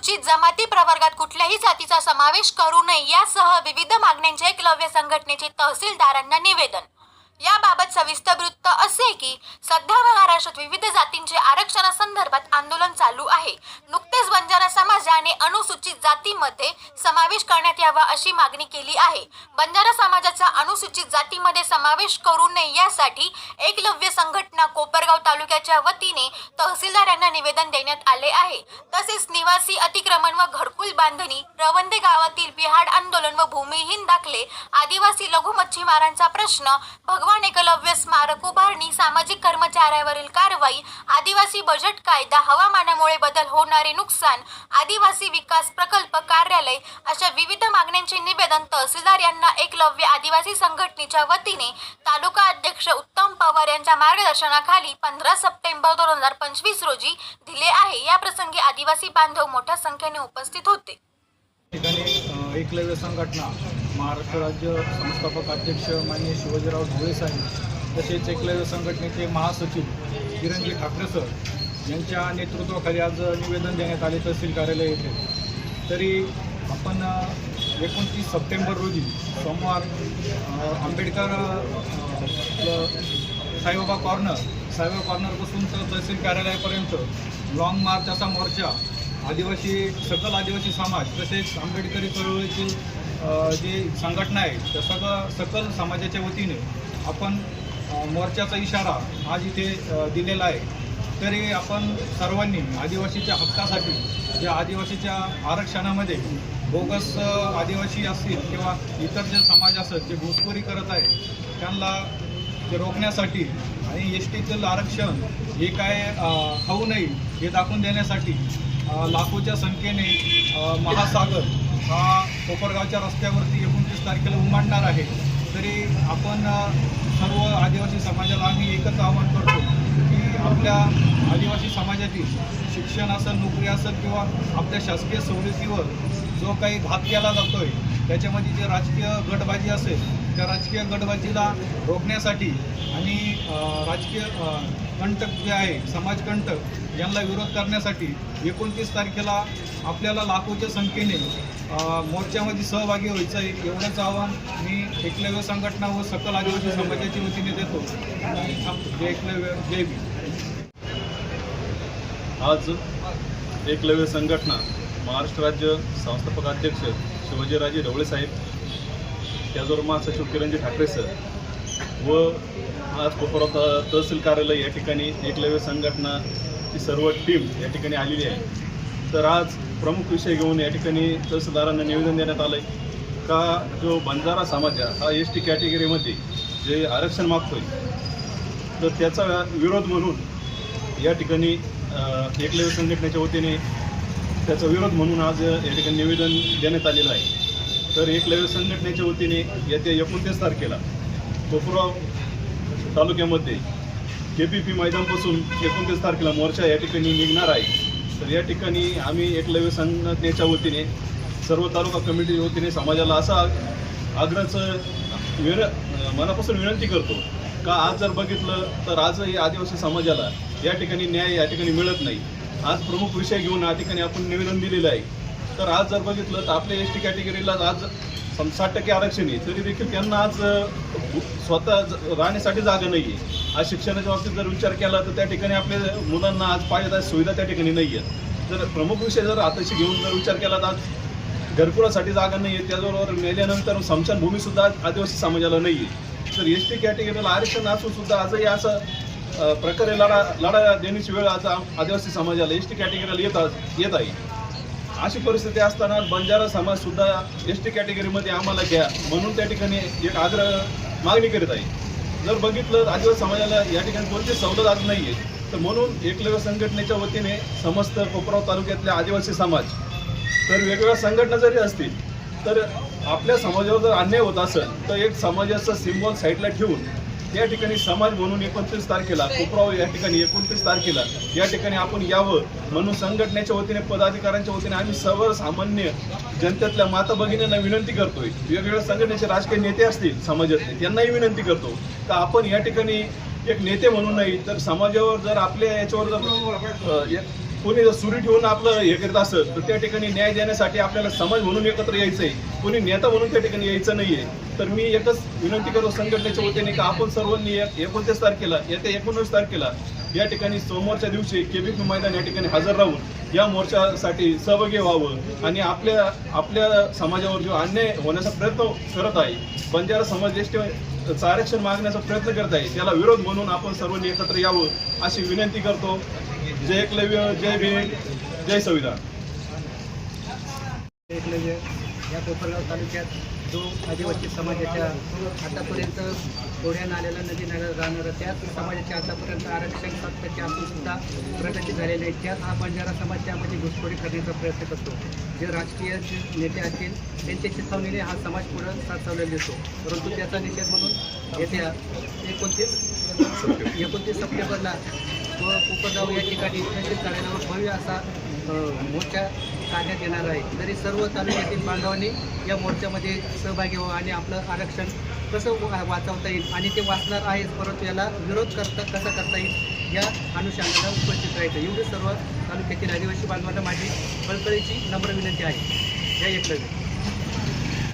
अनुसूचित जमाती प्रवर्गात कुठल्याही जातीचा समावेश करू नये यासह विविध मागण्यांचे एकलव्य संघटनेचे तहसीलदारांना निवेदन. याबाबत सविस्तर वृत्त असे की सध्या महाराष्ट्रात विविध जातींचे आरक्षणासंदर्भात आंदोलन चालू आहे. नुकतेच बंजारा समाजाने अनुसूचित जातीमध्ये समावेश करण्यात यावा अशी मागणी केली आहे. बंजारा समाजाचा अनुसूचित जातीमध्ये समावेश करू नये यासाठी एकलव्य संघटना कोपरगाव तालुक्याच्या वतीने तहसीलदार यांना निवेदन देण्यात आले आहे. तसेच निवासी अतिक्रमण व घरकुल बांधणी रवंदे गावातील बिहाड आंदोलन व भूमिहीन दाखले आदिवासी लघु मच्छीमारांचा प्रश्न भगवान एकलव्य स्मारक उभारणी सामाजिक कर्मचाऱ्यावरील कारवाई आदिवासी बजेट कायदा हवामानामुळे बदल होणारे नुकसान आदिवासी विकास प्रकल्प कार्यालय अशा विविध मागण्यांचे निवेदन तहसीलदार यांना एकलव्य आदिवासी संघटनेच्या वतीने तालुका अध्यक्ष उत्तम पवार यांच्या मार्गदर्शनाखाली पंधरा सप्टेंबर दोन हजार पंचवीस रोजी दिले आहे. या प्रसंगी आदिवासी बांधव मोठ्या संख्येने उपस्थित होते. ठिकाणी एकलव्य संघटना महाराष्ट्र राज्य संस्थापक अध्यक्ष माननीय शिवाजीराव धुळे साहेब तसेच एकलव्य संघटनेचे महासचिव किरणजी ठाकरे सर यांच्या नेतृत्वाखाली आज निवेदन देण्यात आले तहसील कार्यालय येथे. तरी आपण एकोणतीस सप्टेंबर रोजी सोमवार आंबेडकर आपलं साईबाबा कॉर्नर साईबाबा कॉर्नरपासून तर तहसील कार्यालयापर्यंत लाँग मार्च असा मोर्चा आदिवासी सकल आदिवासी समाज तसेच आंबेडकरी चळवळीतील जी संघटना आहे त्या सगळं सकल समाजाच्या वतीने आपण मोर्चाचा इशारा आज इथे दिलेला आहे. तरी आपण सर्वांनी आदिवासीच्या हक्कासाठी ज्या आदिवासीच्या आरक्षणामध्ये बोगस आदिवासी असतील किंवा इतर जे समाज असत जे घुसखोरी करत आहे त्यांना ते रोखण्यासाठी आणि एस टीतील आरक्षण हे काय खाऊ होऊ नये हे दाखवून देण्यासाठी लाखोच्या संख्येने महासागर हा कोपरगावच्या रस्त्यावरती एकोणतीस तारखेला उमाडणार आहे. तरी आपण सर्व आदिवासी समाजाला आम्ही एकच आवाहन करतो की आपल्या आदिवासी समाजातील शिक्षण असेल नोकरी असेल किंवा आपल्या शासकीय सवलतीवर जो काही घात केला जातोय त्याच्यामध्ये जे राजकीय गटबाजी असेल त्या राजकीय गटबाजीला रोखण्यासाठी आणि राजकीय कंटक जे आहे समाजकंटक यांना विरोध करण्यासाठी एकोणतीस तारखेला आपल्याला लाखोच्या संख्येने मोर्चामध्ये सहभागी व्हायचं आहे एवढंच आव्हान मी एकलव्य संघटना व सकल आदिवासी समाजाच्या वतीने देतो. आणि जय एकलव्य जय आज एकलव्य संघटना महाराष्ट्र राज्य संस्थापक अध्यक्ष शिवाजीराजे ढवळे साहेब त्याचबरोबर महासचिव किरणजी ठाकरे सर व आज कोपरा तहसील कार्यालय या ठिकाणी एकलव्य संघटना ती सर्व टीम या ठिकाणी आलेली आहे. तर आज प्रमुख विषय घेऊन या ठिकाणी तहसीलदारांना निवेदन देण्यात आलं आहे का जो बंजारा समाज आहे, हा एस टी कॅटेगरीमध्ये जे आरक्षण मागतोय तर त्याचा विरोध म्हणून या ठिकाणी एकलव्य संघटनेच्या वतीने त्याचा विरोध म्हणून आज या ठिकाणी निवेदन देण्यात आलेलं आहे. तर एकलव्य संघटनेच्या वतीने येत्या एकोणतीस तारखेला कोपराव तालुक्यामध्ये के पी पी मैदानपासून एकोणतीस तारखेला मोर्चा या ठिकाणी निघणार आहे. तर या ठिकाणी आम्ही एकलव्य संघटनेच्या वतीने सर्व तालुका कमिटीच्या वतीने समाजाला असा आग्रहाचं विर मनापासून विनंती करतो का आज जर बघितलं तर आजही आदिवासी समाजाला या ठिकाणी न्याय या ठिकाणी मिळत नाही. आज प्रमुख विषय घेऊन या ठिकाणी आपण निवेदन दिलेलं आहे. तर आज जर बघितलं तर आपल्या एस टी कॅटेगरीला आज साठ टक्के आरक्षण आहे. तरी देखील त्यांना आज स्वतः ज- राहण्यासाठी जागा नाही आहे आज शिक्षणाच्या बाबतीत जर विचार केला तर त्या ठिकाणी आपल्या मुलांना आज पाहिजे त्या सुविधा त्या ठिकाणी नाही आहेत जर प्रमुख विषय जर आताशी घेऊन जर विचार केला तर आज घरकुलासाठी जागा नाही आहे त्याचबरोबर मेल्यानंतर स्मशानभूमीसुद्धा आदिवासी समाजाला नाही आहे तर एस टी कॅटेगरीला आरक्षण असून सुद्धा आजही असं प्रकारे लढा लढा देण्याची वेळ आज आदिवासी समाजाला एस टी कॅटेगरीला येत येत आहे. अशी परिस्थिती असताना बंजारा समाज सुद्धा एस टी कॅटेगरीमध्ये आम्हाला घ्या. म्हणून त्या ठिकाणी एक आग्रह मागणी करीत आहे. जर बघितलं तर आदिवासी समाजाला या ठिकाणी कोणतीच सवलत आज नाही आहे तर म्हणून एकलव्य संघटनेच्या वतीने समस्त कोपराव तालुक्यातले आदिवासी समाज तर वेगवेगळ्या संघटना जरी असतील तर आपल्या समाजावर जर अन्याय होत असेल तर एक समाजाचा सिम्बॉल साईडला ठेवून त्या ठिकाणी समाज म्हणून एकोणतीस तारखेला कोपराव या ठिकाणी एकोणतीस तारखेला या ठिकाणी आपण यावं. म्हणून संघटनेच्या वतीने पदाधिकाऱ्यांच्या वतीने आम्ही सर्वसामान्य जनतेतल्या माता भगिनींना विनंती करतोय. वेगवेगळ्या संघटनेचे राजकीय नेते असतील समाजातले त्यांनाही विनंती करतो. तर आपण या ठिकाणी एक नेते म्हणून नाही तर समाजावर जर आपल्या याच्यावर जर कोणी जर सुरी ठेवून आपलं हे करत असेल तर त्या ठिकाणी न्याय देण्यासाठी आपल्याला समाज म्हणून एकत्र यायचं आहे कोणी नेता म्हणून त्या ठिकाणी यायचं नाहीये. तर मी एकच विनंती करतो संघटनेच्या वतीने का आपण सर्वांनी एकोणतीस तारखेला येत्या एकोणवीस तारखेला या ठिकाणी सोमवारच्या दिवशी केबीपी मैदान या ठिकाणी हजर राहून या मोर्चासाठी सहभागी व्हावं आणि आपल्या आपल्या समाजावर जो अन्याय होण्याचा प्रयत्न करत आहे बंजारा समाज ज्येष्ठ आरक्षण मागण्याचा प्रयत्न करत आहे त्याला विरोध म्हणून आपण सर्वांनी एकत्र यावं अशी विनंती करतो. जय एकलव्य जय भीम जय संविधान. एकलव्य या कोपरगाव तालुक्यात जो आदिवासी समाजाच्या आतापर्यंत कोड्यानं नाल्याला नदी नगर जाणारा त्याच समाजाच्या आतापर्यंत आरक्षण सात टक्के असून सुद्धा प्रगती झालेली आहे. त्यात हा बंजारा समाज त्यामध्ये घुसखोरी करण्याचा प्रयत्न करतो. जे राजकीय जे नेते असतील त्यांच्या चिथावणीने हा समाज पुढं साचवलेला दिसतो. परंतु त्याचा निषेध म्हणून येत्या एकोणतीस एकोणतीस सप्टेंबरला व कोपरगाव या ठिकाणी तहसील कार्यालयावर भव्य असा मोर्चा काढण्यात येणार आहे. तरी सर्व तालुक्यातील बांधवांनी या मोर्चामध्ये सहभागी व्हावं आणि आपलं आरक्षण कसं वाचवता येईल आणि ते वाचणार आहेच परंतु याला विरोध करता कसा करता येईल या अनुषंगाला उपस्थित राहायचं एवढी सर्व तालुक्यातील आदिवासी बांधवांना माझी कळकळीची नम्र विनंती आहे. या एकलव्य.